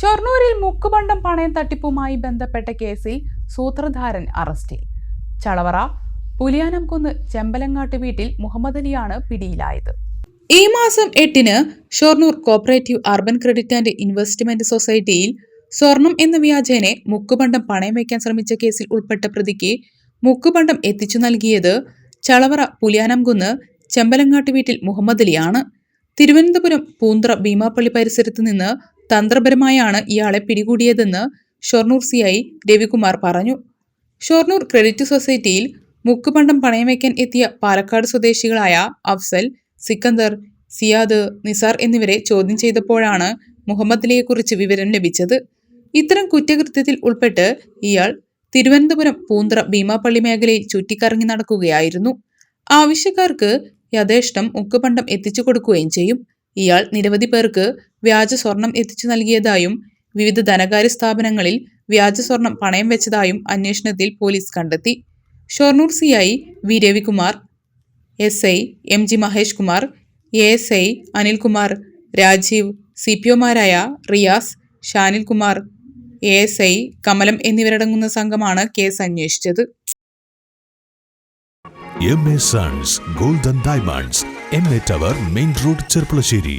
ഷൊർണൂരിൽ മുക്കുബണ്ടം പണയം തട്ടിപ്പുമായി ബന്ധപ്പെട്ട കേസിൽ സൂത്രധാരൻ അറസ്റ്റിൽ. ചളവറ പുലിയാനംകുന്ന് ചെമ്പലങ്ങാട്ട് വീട്ടിൽ മുഹമ്മദ് അലിയാണ് പിടിയിലായത്. ഈ മാസം എട്ടിന് Shoranur cooperative urban credit and investment സൊസൈറ്റിയിൽ സ്വർണം എന്ന വ്യാജേനെ മുക്കുബണ്ടം പണയം വയ്ക്കാൻ ശ്രമിച്ച കേസിൽ ഉൾപ്പെട്ട പ്രതിക്ക് മുക്കുബണ്ടം എത്തിച്ചു നൽകിയത് ചളവറ പുലിയാനംകുന്ന് ചെമ്പലങ്ങാട്ട് വീട്ടിൽ മുഹമ്മദ് അലിയാണ്. തിരുവനന്തപുരം പൂന്ത്ര ഭീമാപ്പള്ളി പരിസരത്ത് നിന്ന് തന്ത്രപരമായാണ് ഇയാളെ പിടികൂടിയതെന്ന് ഷൊർണൂർ സി ഐ രവികുമാർ പറഞ്ഞു. ഷൊർണൂർ ക്രെഡിറ്റ് സൊസൈറ്റിയിൽ മുക്കുപണ്ടം പണയം വയ്ക്കാൻ എത്തിയ പാലക്കാട് സ്വദേശികളായ അഫ്സൽ സിക്കന്ദർ സിയാദ് നിസാർ എന്നിവരെ ചോദ്യം ചെയ്തപ്പോഴാണ് മുഹമ്മദ് അലിയെക്കുറിച്ച് വിവരം ലഭിച്ചത്. ഇത്തരം കുറ്റകൃത്യത്തിൽ ഉൾപ്പെട്ട് ഇയാൾ തിരുവനന്തപുരം പൂന്തറ ഭീമാപ്പള്ളി മേഖലയിൽ ചുറ്റിക്കറങ്ങി നടക്കുകയായിരുന്നു. ആവശ്യക്കാർക്ക് യഥേഷ്ടം മുക്കുപണ്ടം എത്തിച്ചു കൊടുക്കുകയും ചെയ്യും. ഇയാൾ നിരവധി പേർക്ക് വ്യാജ സ്വർണം എത്തിച്ചു നൽകിയതായും വിവിധ ധനകാര്യ സ്ഥാപനങ്ങളിൽ വ്യാജ സ്വർണം പണയം വെച്ചതായും അന്വേഷണത്തിൽ പോലീസ് കണ്ടെത്തി. Shoranur C I V Ravikumar S I M G Mahesh Kumar A S I Anilkumar Rajeev C P ഒമാരായ Riyas Shanilkumar A S I Kamalam എന്നിവരടങ്ങുന്ന സംഘമാണ് കേസ് അന്വേഷിച്ചത്. Sons golden diamonds M A tower main road Cherpulassery